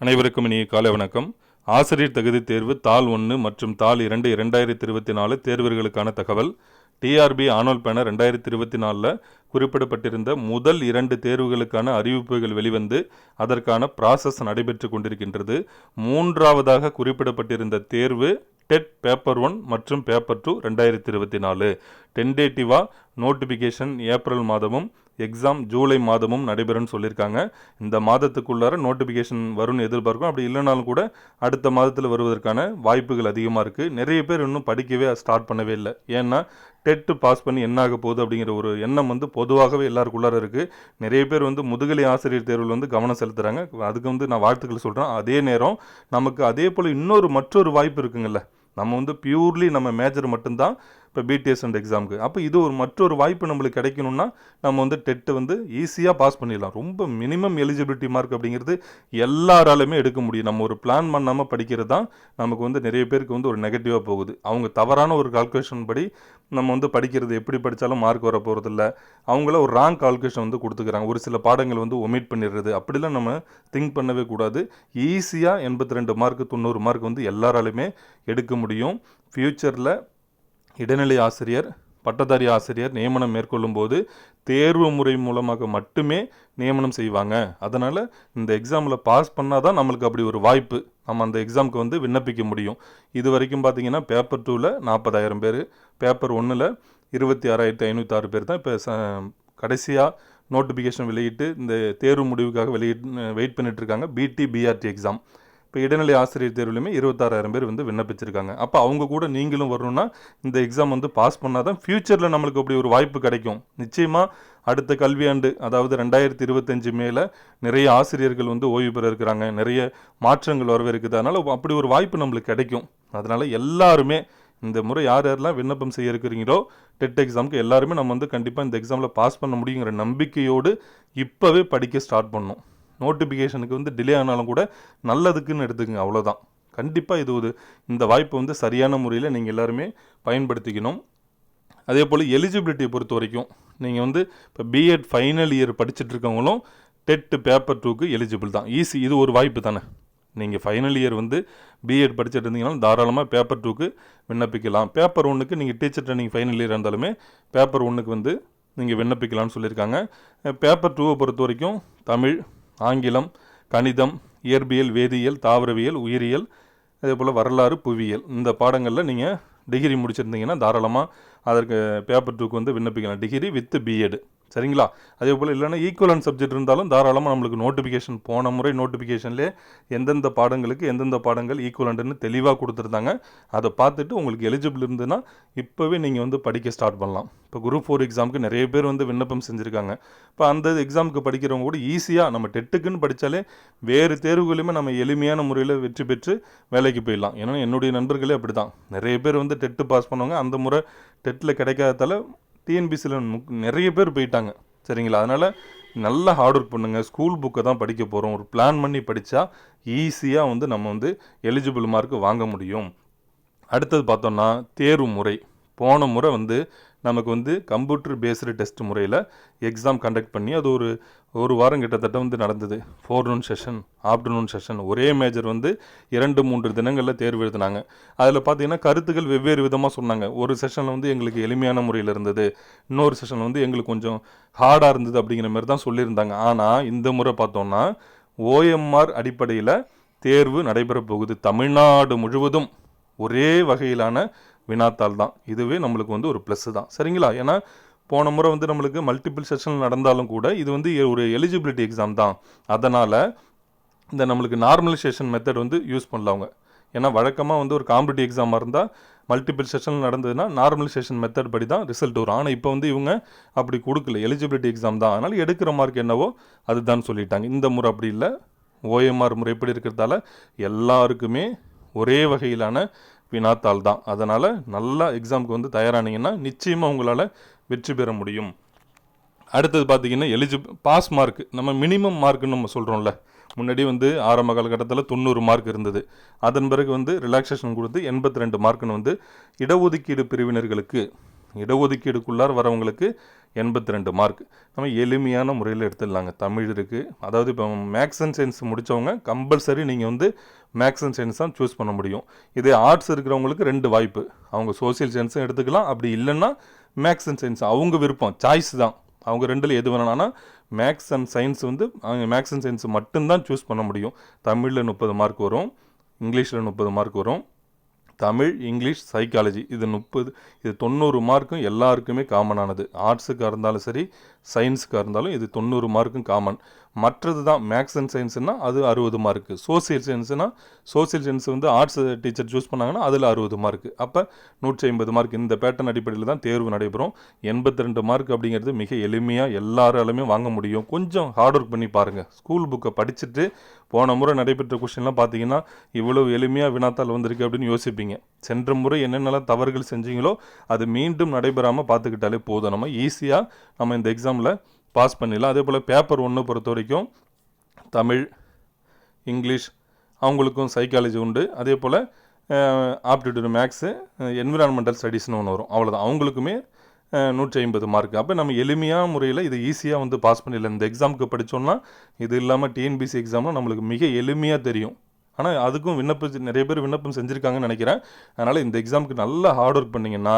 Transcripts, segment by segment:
அனைவருக்கும் இனிய காலை வணக்கம். ஆசிரியர் தகுதி தேர்வு தாள் ஒன்று மற்றும் தாள் இரண்டு இரண்டாயிரத்தி இருபத்தி நாலு தேர்வர்களுக்கான தகவல். டிஆர்பி ஆனுவல் பேனர் ரெண்டாயிரத்தி இருபத்தி நாலில் குறிப்பிடப்பட்டிருந்த முதல் இரண்டு தேர்வுகளுக்கான அறிவிப்புகள் வெளிவந்து அதற்கான ப்ராசஸ் நடைபெற்று கொண்டிருக்கின்றது. மூன்றாவதாக குறிப்பிடப்பட்டிருந்த தேர்வு டெட் பேப்பர் ஒன் மற்றும் பேப்பர் டூ ரெண்டாயிரத்தி இருபத்தி நாலு டென்டேட்டிவாக நோட்டிஃபிகேஷன் ஏப்ரல் மாதமும் எக்ஸாம் ஜூலை மாதமும் நடைபெறும்னு சொல்லியிருக்காங்க. இந்த மாதத்துக்குள்ளார நோட்டிஃபிகேஷன் வரும்னு எதிர்பார்க்கும் அப்படி இல்லைனாலும் கூட அடுத்த மாதத்தில் வருவதற்கான வாய்ப்புகள் அதிகமாக இருக்குது நிறைய பேர் இன்னும் படிக்கவே ஸ்டார்ட் பண்ணவே இல்லை. ஏன்னா டெட்டு பாஸ் பண்ணி என்ன ஆக போகுது அப்படிங்கிற ஒரு எண்ணம் வந்து பொதுவாகவே எல்லாருக்குள்ளார இருக்குது நிறைய பேர் வந்து முதுகலை ஆசிரியர் தேர்வில் வந்து கவனம் செலுத்துகிறாங்க அதுக்கு வந்து நான் வாழ்த்துக்கள் சொல்கிறேன் அதே நேரம் நமக்கு அதே போல் இன்னொரு மற்றொரு வாய்ப்பு இருக்குங்கல்ல நம்ம வந்து பியூர்லி நம்ம மேஜர் மட்டும்தான் இப்போ பிடிஎஸ் அண்ட் எக்ஸாமுக்கு அப்போ இது ஒரு மற்றொரு வாய்ப்பு நம்மளுக்கு கிடைக்கணும்னா நம்ம வந்து டெட்டு வந்து ஈஸியாக பாஸ் பண்ணிடலாம். ரொம்ப மினிமம் எலிஜிபிலிட்டி மார்க் அப்படிங்கிறது எல்லாராலையுமே எடுக்க முடியும். நம்ம ஒரு பிளான் பண்ணாமல் படிக்கிறது தான் நமக்கு வந்து நிறைய பேருக்கு வந்து ஒரு நெகட்டிவாக போகுது. அவங்க தவறான ஒரு கால்குலேஷன் படி நம்ம வந்து படிக்கிறது எப்படி படித்தாலும் மார்க் வர போகிறதில்ல அவங்கள ஒரு ராங் கால்குலேஷன் வந்து கொடுத்துக்கிறாங்க. ஒரு சில பாடங்கள் வந்து ஒமிட் பண்ணிடுறது. அப்படிலாம் நம்ம திங்க் பண்ணவே கூடாது. ஈஸியாக எண்பத்தி ரெண்டு மார்க் தொண்ணூறு மார்க் வந்து எல்லாராலையுமே எடுக்க முடியும். ஃப்யூச்சரில் இடைநிலை ஆசிரியர் பட்டதாரி ஆசிரியர் நியமனம் மேற்கொள்ளும் போது தேர்வு முறை மூலமாக மட்டுமே நியமனம் செய்வாங்க. அதனால் இந்த எக்ஸாமில் பாஸ் பண்ணால் தான் நம்மளுக்கு அப்படி ஒரு வாய்ப்பு. நம்ம அந்த எக்ஸாமுக்கு வந்து விண்ணப்பிக்க முடியும். இது வரைக்கும் பார்த்தீங்கன்னா பேப்பர் டூவில் நாற்பதாயிரம் பேர் பேப்பர் ஒன்றில் இருபத்தி ஆறாயிரத்தி ஐநூற்றி பேர் தான் இப்போ ச கடைசியாக நோட்டிஃபிகேஷன் வெளியிட்டு இந்த தேர்வு முடிவுக்காக வெளியிட்டு வெயிட் பண்ணிகிட்ருக்காங்க இருக்காங்க. பிடி பிஆர்டி எக்ஸாம் இப்போ இடைநிலை ஆசிரியர் தேர்வுலையுமே இருபத்தாறாயிரம் பேர் வந்து விண்ணப்பிச்சிருக்காங்க. அப்போ அவங்க கூட நீங்களும் வரணும்னா இந்த எக்ஸாம் வந்து பாஸ் பண்ணால் தான் ஃப்யூச்சரில் நம்மளுக்கு அப்படி ஒரு வாய்ப்பு கிடைக்கும். நிச்சயமாக அடுத்த கல்வியாண்டு அதாவது ரெண்டாயிரத்தி இருபத்தஞ்சு மேலே நிறைய ஆசிரியர்கள் வந்து ஓய்வு பெற இருக்கிறாங்க. நிறைய மாற்றங்கள் வரவே அதனால் அப்படி ஒரு வாய்ப்பு நம்மளுக்கு கிடைக்கும். அதனால் எல்லாருமே இந்த முறை யார் யாரெல்லாம் விண்ணப்பம் செய்ய இருக்கிறீங்களோ டெட் எக்ஸாமுக்கு எல்லாருமே நம்ம வந்து கண்டிப்பாக இந்த எக்ஸாமில் பாஸ் பண்ண முடியுங்கிற நம்பிக்கையோடு இப்போவே படிக்க ஸ்டார்ட் பண்ணணும். நோட்டிஃபிகேஷனுக்கு வந்து டிலே ஆனாலும் கூட நல்லதுக்குன்னு எடுத்துக்கங்க அவ்வளோதான் கண்டிப்பாக இது ஒரு இந்த வாய்ப்பை வந்து சரியான முறையில் நீங்கள் எல்லாருமே பயன்படுத்திக்கணும். அதே போல் எலிஜிபிலிட்டியை பொறுத்த வரைக்கும் நீங்கள் வந்து இப்போ பிஎட் ஃபைனல் இயர் படிச்சுட்டு இருக்கவங்களும் டெட்டு பேப்பர் டூக்கு எலிஜிபிள் தான். ஈஸி இது ஒரு வாய்ப்பு தானே. நீங்கள் ஃபைனல் இயர் வந்து பிஎட் படிச்சுட்டு இருந்தீங்கன்னா தாராளமாக பேப்பர் டூக்கு விண்ணப்பிக்கலாம். பேப்பர் ஒன்றுக்கு நீங்கள் டீச்சர் ட்ரைனிங் ஃபைனல் இயர் இருந்தாலுமே பேப்பர் ஒன்றுக்கு வந்து நீங்கள் விண்ணப்பிக்கலாம்னு சொல்லியிருக்காங்க. பேப்பர் டூவை பொறுத்த வரைக்கும் தமிழ் ஆங்கிலம் கணிதம் இயற்பியல் வேதியியல் தாவரவியல் உயிரியல் அதே போல் வரலாறு புவியியல். இந்த பாடங்களில் நீங்கள் டிகிரி முடிச்சிருந்தீங்கன்னா தாராளமாக அதற்கு பேப்பர் டூக்கு வந்து விண்ணப்பிக்கலாம். டிகிரி வித் பிஎட் சரிங்களா? அதே போல் இல்லைன்னா ஈக்குவலன் சப்ஜெக்ட் இருந்தாலும் தாராளமாக நம்மளுக்கு நோட்டிஃபிகேஷன் போன முறை நோட்டிஃபிகேஷன்லேயே எந்தெந்த பாடங்களுக்கு எந்தெந்த பாடங்கள் ஈக்குவலன்ட்னு தெளிவாக கொடுத்துருந்தாங்க. அதை பார்த்துட்டு உங்களுக்கு எலிஜிபிள் இருந்ததுன்னா இப்போவே நீங்கள் வந்து படிக்க ஸ்டார்ட் பண்ணலாம். இப்போ குரூப் ஃபோர் எக்ஸாமுக்கு நிறைய பேர் வந்து விண்ணப்பம் செஞ்சுருக்காங்க. இப்போ அந்த எக்ஸாமுக்கு படிக்கிறவங்க கூட ஈஸியாக நம்ம டெட்டுக்குன்னு படித்தாலே வேறு தேர்வுகளையுமே நம்ம எளிமையான முறையில் வெற்றி பெற்று வேலைக்கு போயிடலாம். ஏன்னா என்னுடைய நண்பர்களே அப்படி தான் நிறைய பேர் வந்து டெட்டு பாஸ் பண்ணவங்க. அந்த முறை டெட்டில் கிடைக்காததால டிஎன்பிசியில் நிறைய பேர் போயிட்டாங்க. சரிங்களா? அதனால் நல்லா ஹார்ட் ஒர்க் பண்ணுங்கள் ஸ்கூல் புக்கை தான் படிக்க போகிறோம் ஒரு பிளான் பண்ணி படித்தா ஈஸியாக வந்து நம்ம வந்து எலிஜிபிள் மார்க் வாங்க முடியும். அடுத்தது பார்த்தோம்னா தேர்வு முறை. போன முறை வந்து நமக்கு வந்து கம்ப்யூட்டர் பேஸ்டு டெஸ்ட் முறையில் எக்ஸாம் கண்டக்ட் பண்ணி அது ஒரு ஒரு வாரம் கிட்டத்தட்ட வந்து நடந்தது. ஃபோர்நூன் செஷன் ஆஃப்டர்நூன் செஷன் ஒரே மேஜர் வந்து இரண்டு மூன்று தினங்களில் தேர்வு எழுதினாங்க. அதில் பார்த்தீங்கன்னா கருத்துக்கள் வெவ்வேறு விதமாக சொன்னாங்க. ஒரு செஷனில் வந்து எங்களுக்கு எளிமையான முறையில் இருந்தது. இன்னொரு செஷனில் வந்து எங்களுக்கு கொஞ்சம் ஹார்டாக இருந்தது அப்படிங்கிற மாதிரி தான் சொல்லியிருந்தாங்க. ஆனால் இந்த முறை பார்த்தோம்னா ஓஎம்ஆர் அடிப்படையில் தேர்வு நடைபெற போகுது தமிழ்நாடு முழுவதும். ஒரே வகையிலான வினாத்தாள் தான் இதுவே நம்மளுக்கு வந்து ஒரு ப்ளஸ் தான். சரிங்களா? ஏன்னா போன முறை வந்து நம்மளுக்கு மல்டிபிள் செஷன் நடந்தாலும் கூட இது வந்து ஒரு எலிஜிபிலிட்டி எக்ஸாம் தான். அதனால் இந்த நம்மளுக்கு நார்மலைசேஷன் மெத்தட் வந்து யூஸ் பண்ணல அவங்க. ஏன்னா வழக்கமாக வந்து ஒரு காம்படிட்டிவ் எக்ஸாமாக இருந்தால் மல்டிபிள் செஷன் நடந்ததுன்னா நார்மலைசேஷன் மெத்தட் படி தான் ரிசல்ட் வரும். ஆனால் இப்போ வந்து இவங்க அப்படி கொடுக்கல. எலிஜிபிலிட்டி எக்ஸாம் தான். அதனால் எடுக்கிற மார்க் என்னவோ அதுதான் சொல்லிட்டாங்க. இந்த முறை அப்படி இல்லை. ஓஎம்ஆர் முறைப்படி இருக்கிறதால எல்லாருக்குமே ஒரே வகையிலான வினாத்தாள் தான் அதனால் நல்லா எக்ஸாமுக்கு வந்து தயாரானீங்கன்னா நிச்சயமாக உங்களால் வெற்றி பெற முடியும். அடுத்தது பார்த்தீங்கன்னா எலிஜிபிள் பாஸ் மார்க் நம்ம மினிமம் மார்க்குன்னு நம்ம சொல்கிறோம்ல முன்னாடி வந்து ஆரம்ப காலகட்டத்தில் தொண்ணூறு மார்க் இருந்தது. அதன் பிறகு வந்து ரிலாக்ஸேஷன் கொடுத்து எண்பத்தி ரெண்டு மார்க்குன்னு வந்து இடஒதுக்கீடு பிரிவினர்களுக்கு இடஒதுக்கீடுக்குள்ளார் வரவங்களுக்கு எண்பத்தி ரெண்டு மார்க். நம்ம எளிமையான முறையில் எடுத்துடலாங்க. தமிழ் இருக்குது அதாவது இப்போ மேக்ஸ் அண்ட் சயின்ஸ் முடித்தவங்க கம்பல்சரி நீங்கள் வந்து மேக்ஸ் அண்ட் சயின்ஸ் தான் சூஸ் பண்ண முடியும். இதே ஆர்ட்ஸ் இருக்கிறவங்களுக்கு ரெண்டு வாய்ப்பு. அவங்க சோஷியல் சயின்ஸும் எடுத்துக்கலாம். அப்படி இல்லைன்னா மேக்ஸ் அண்ட் சயின்ஸ் அவங்க விருப்பம். சாய்ஸ் தான். அவங்க ரெண்டில் எது வேணும்னா மேக்ஸ் அண்ட் சயின்ஸ் வந்து அவங்க மேக்ஸ் அண்ட் சயின்ஸ் மட்டும்தான் சூஸ் பண்ண முடியும். தமிழில் முப்பது மார்க் வரும். இங்கிலீஷில் முப்பது மார்க் வரும். தமிழ் இங்கிலீஷ் சைக்காலஜி இது முப்பது இது தொண்ணூறு மார்க்கும் எல்லாருக்குமே காமனானது ஆர்ட்ஸுக்காக இருந்தாலும் சரி சயின்ஸுக்காக இருந்தாலும் இது தொண்ணூறு மார்க்கும் காமன் மற்றது தான் மேக்ஸ் அண்ட் சயின்ஸ்னால் அது அறுபது மார்க்கு. சோசியல் சயின்ஸ்னால் சோசியல் சயின்ஸ் வந்து ஆர்ட்ஸ் டீச்சர் சூஸ் பண்ணாங்கன்னா அதில் அறுபது மார்க்கு. அப்போ நூற்றி ஐம்பது மார்க். இந்த பேட்டர்ன் அடிப்படையில் தான் தேர்வு நடைபெறும். எண்பத்தி ரெண்டு மார்க் அப்படிங்கிறது மிக எளிமையாக எல்லாராலுமே வாங்க முடியும். கொஞ்சம் ஹார்ட் ஒர்க் பண்ணி பாருங்கள் ஸ்கூல் புக்கை படிச்சுட்டு போன முறை நடைபெற்ற கொஷின்லாம் பார்த்தீங்கன்னா இவ்வளோ எளிமையாக வினாத்தால் வந்திருக்கு அப்படின்னு யோசிப்பீங்க. சென்ற முறை என்னென்னலாம் தவறுகள் செஞ்சீங்களோ அது மீண்டும் நடைபெறாமல் பார்த்துக்கிட்டாலே போதும். நம்ம ஈஸியாக நம்ம இந்த எக்ஸாம் எக்ஸாமில் பாஸ் பண்ணிடலாம். அதே போல் பேப்பர் ஒன்று பொறுத்த வரைக்கும் தமிழ் இங்கிலீஷ் அவங்களுக்கும் சைக்காலஜி உண்டு. அதே போல் ஆப்டிடியூட் மேக்ஸு என்விரான்மெண்டல் ஸ்டடீஸ்னு ஒன்று வரும். அவ்வளோதான் அவங்களுக்குமே நூற்றி ஐம்பது மார்க் அப்போ நம்ம எளிமையான முறையில் இது ஈஸியாக வந்து பாஸ் பண்ணிடலாம். இந்த எக்ஸாமுக்கு படித்தோம்னா இது இல்லாமல் டிஎன்பிசி எக்ஸாம்லாம் நம்மளுக்கு மிக எளிமையாக தெரியும். ஆனால் அதுக்கும் விண்ணப்பம் நிறைய பேர் விண்ணப்பம் செஞ்சுருக்காங்கன்னு நினைக்கிறேன். அதனால் இந்த எக்ஸாமுக்கு நல்லா ஹார்ட் ஒர்க் பண்ணிங்கன்னா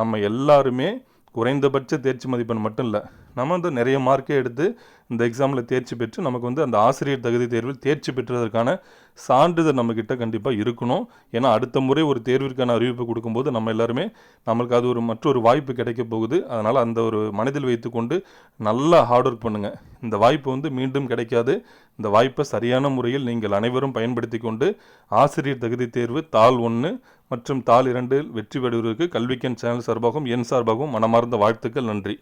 நம்ம எல்லாருமே குறைந்தபட்ச தேர்ச்சி மதிப்பெண் மட்டும் இல்லை. நம்ம வந்து நிறைய மார்க்கே எடுத்து இந்த எக்ஸாமில் தேர்ச்சி பெற்று நமக்கு வந்து அந்த ஆசிரியர் தகுதி தேர்வில் தேர்ச்சி பெற்றதற்கான சான்றிதழ் நம்மக்கிட்ட கண்டிப்பாக இருக்கணும். ஏன்னா அடுத்த முறை ஒரு தேர்விற்கான அறிவிப்பு கொடுக்கும்போது நம்ம எல்லாருமே நம்மளுக்கு அது ஒரு மற்றொரு வாய்ப்பு கிடைக்க போகுது. அதனால் அந்த ஒரு மனதில் வைத்துக்கொண்டு நல்லா ஹார்ட் ஒர்க் பண்ணுங்கள் இந்த வாய்ப்பு வந்து மீண்டும் கிடைக்காது. இந்த வாய்ப்பை சரியான முறையில் நீங்கள் அனைவரும் பயன்படுத்தி கொண்டு ஆசிரியர் தகுதி தேர்வு தாள் ஒன்று மற்றும் தாள் இரண்டில் வெற்றி பெறுவதற்கு கல்விக்கன் சேனல் சார்பாகவும் என் சார்பாகவும் மனமார்ந்த வாழ்த்துக்கள். நன்றி.